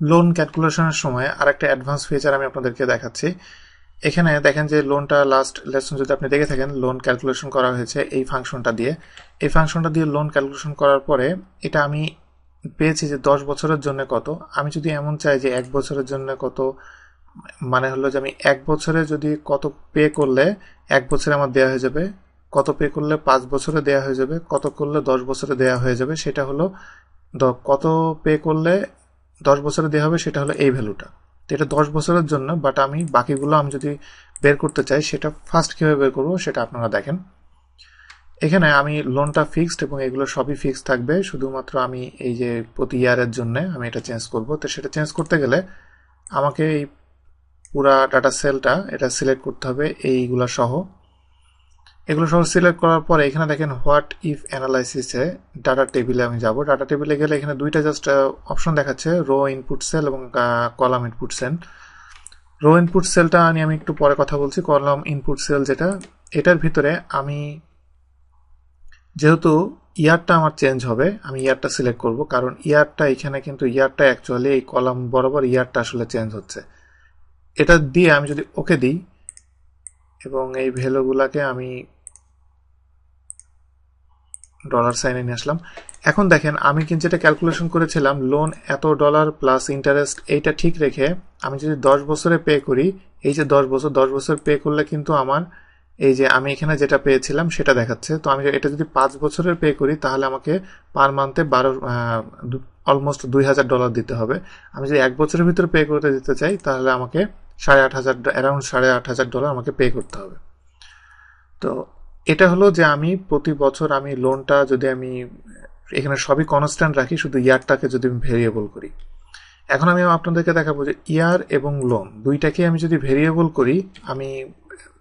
Loan ক্যালকুলেশনের সময় আরেকটা advance feature আমি আপনাদেরকে দেখাচ্ছি। এখানে দেখেন যে লোনটা লাস্ট লেসন যদি আপনি দেখে থাকেন লোন ক্যালকুলেশন করা হয়েছে এই ফাংশনটা দিয়ে। এই ফাংশনটা দিয়ে লোন ক্যালকুলেশন করার পরে এটা আমি পেয়েছি যে দশ বছরের জন্য কত। আমি যদি এমন চাই যে এক বছরের জন্য কত মানে হলো যে আমি এক বছরে যদি কত পে করলে এক বছরে আমার দেওয়া হয়ে যাবে, কত পে করলে পাঁচ বছরে দেওয়া হয়ে যাবে, কত করলে দশ বছরে দেওয়া হয়ে যাবে, সেটা হলো কত পে করলে দশ বছরে দেওয়া হবে, সেটা হলো এই ভ্যালুটা তো এটা দশ বছরের জন্য বাট আমি বাকিগুলো আমি যদি বের করতে চাই, সেটা ফার্স্ট কীভাবে বের করব, সেটা আপনারা দেখেন। এখানে আমি লোনটা ফিক্সড এবং এগুলো সবই ফিক্সড থাকবে, শুধুমাত্র আমি এই যে প্রতি ইয়ারের জন্য আমি এটা চেঞ্জ করব। তো সেটা চেঞ্জ করতে গেলে আমাকে এই পুরা ডাটা সেলটা এটা সিলেক্ট করতে হবে, এইগুলা সহ। এগুলো সব সিলেক্ট করার পরে এখানে দেখেন হোয়াট ইফ অ্যানালাইসিসে ডাটা টেবিলে আমি যাব। ডাটা টেবিলে গেলে এখানে দুইটা জাস্ট অপশন দেখাচ্ছে রো ইনপুট সেল এবং column input cell row input সেলটা নিয়ে আমি একটু পরে কথা বলছি। কলাম ইনপুট সেল যেটা, এটার ভিতরে আমি যেহেতু ইয়ারটা আমার চেঞ্জ হবে, আমি ইয়ারটা সিলেক্ট করব। কারণ ইয়ারটা এখানে কিন্তু, ইয়ারটা অ্যাকচুয়ালি এই কলাম বরাবর ইয়ারটা আসলে চেঞ্জ হচ্ছে। এটা দিয়ে আমি যদি ওকে দিই এবং এই ভ্যালুগুলাকে আমি ডলার সাইনে নিয়ে আসলাম। এখন দেখেন, আমি কিন্তু যেটা ক্যালকুলেশন করেছিলাম লোন এত ডলার প্লাস ইন্টারেস্ট এইটা ঠিক রেখে আমি যদি দশ বছরে পে করি, এই যে দশ বছর দশ বছর পে করলে কিন্তু আমার এই যে আমি এখানে যেটা পেয়েছিলাম সেটা দেখাচ্ছে। তো আমি এটা যদি পাঁচ বছরের পে করি, তাহলে আমাকে পার মান্থে বারো অলমোস্ট দুই হাজার ডলার দিতে হবে। আমি যদি এক বছরের ভিতরে পে করতে দিতে চাই, তাহলে আমাকে সাড়ে আট হাজার অ্যারাউন্ড সাড়ে আট হাজার ডলার আমাকে পে করতে হবে। তো এটা হলো যে আমি প্রতি বছর আমি লোনটা যদি আমি, এখানে সবই কনস্ট্যান্ট রাখি, শুধু ইয়ারটাকে যদি আমি ভেরিয়েবল করি। এখন আমি আপনাদেরকে দেখাবো যে ইয়ার এবং লোন দুইটাকে আমি যদি ভেরিয়েবল করি, আমি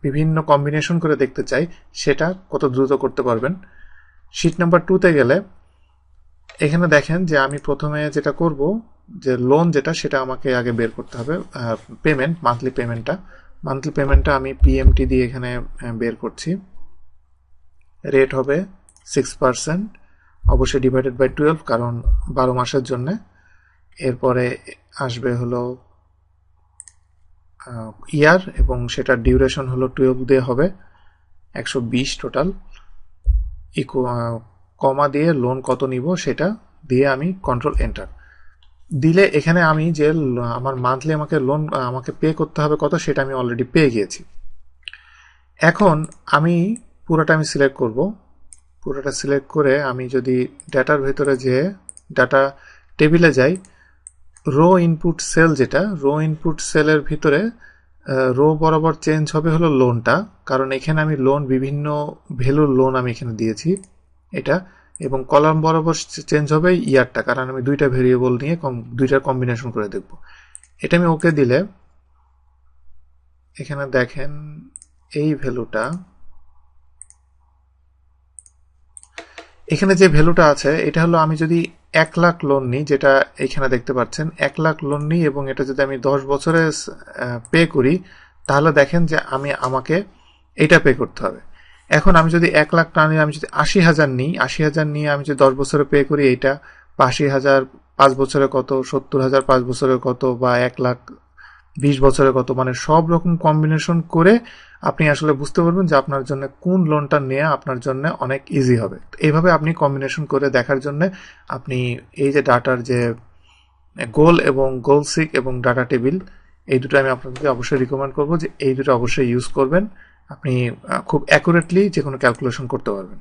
বিভিন্ন কম্বিনেশন করে দেখতে চাই, সেটা কত দ্রুত করতে পারবেন। শিট নাম্বার টুতে গেলে, এখানে দেখেন যে আমি প্রথমে যেটা করব, যে লোন যেটা, সেটা আমাকে আগে বের করতে হবে পেমেন্ট মান্থলি পেমেন্টটা মান্থলি পেমেন্টটা আমি পিএমটি দিয়ে এখানে বের করছি। রেট হবে সিক্স পার্সেন্ট অবশ্যই ডিভাইডেড বাই টুয়েলভ কারণ বারো মাসের জন্যে। এরপরে আসবে হলো ইয়ার এবং সেটার ডিউরেশন হলো টুয়েলভ দিয়ে হবে একশো বিশ টোটাল ইকো কমা দিয়ে লোন কত নিব সেটা দিয়ে আমি কন্ট্রোল এন্টার দিলে এখানে আমি যে আমার মান্থলি আমাকে লোন আমাকে পে করতে হবে কত সেটা আমি অলরেডি পেয়ে গিয়েছি। এখন আমি পুরোটা আমি সিলেক্ট করব। পুরোটা সিলেক্ট করে আমি যদি ডাটার ভেতরে যে ডাটা টেবিলে যাই রো ইনপুট সেল যেটা রো ইনপুট সেলের ভিতরে রো বরাবর চেঞ্জ হবে হলো লোনটা কারণ এখানে আমি লোন বিভিন্ন ভ্যালুর লোন আমি এখানে দিয়েছি এটা। এবং কলাম বরাবর চেঞ্জ হবে ইয়ারটা, কারণ আমি দুইটা ভেরিয়েবল নিয়ে দুইটার কম্বিনেশন করে দেখব। এটা আমি ওকে দিলে, এখানে দেখেন এই ভ্যালুটা এখানে যে ভ্যালুটা আছে, এটা হলো আমি যদি এক লাখ লোন নিই, যেটা এখানে দেখতে পাচ্ছেন, এক লাখ লোন নিই এবং এটা যদি আমি দশ বছরে পে করি, তাহলে দেখেন যে আমি, আমাকে এটা পে করতে হবে। এখন আমি যদি এক লাখ টাকা নিয়ে আমি যদি আশি হাজার নিই, আশি হাজার নিয়ে আমি যদি দশ বছরে পে করি, এইটা বা আশি হাজার, পাঁচ বছরে কত, সত্তর হাজার, পাঁচ বছরে কত বা এক লাখ বিশ বছরে কত মানে সব রকম কম্বিনেশন করে আপনি আসলে বুঝতে পারবেন যে আপনার জন্য কোন লোনটা নেওয়া আপনার জন্য অনেক ইজি হবে। এইভাবে আপনি কম্বিনেশন করে দেখার জন্য আপনি এই যে ডাটার যে গোল এবং গোল সিক এবং ডাটা টেবিল এই দুটো আমি আপনাদেরকে অবশ্যই রিকমেন্ড করব যে এই দুটো অবশ্যই ইউজ করবেন। আপনি খুব অ্যাকুরেটলি যে কোনো ক্যালকুলেশন করতে পারবেন।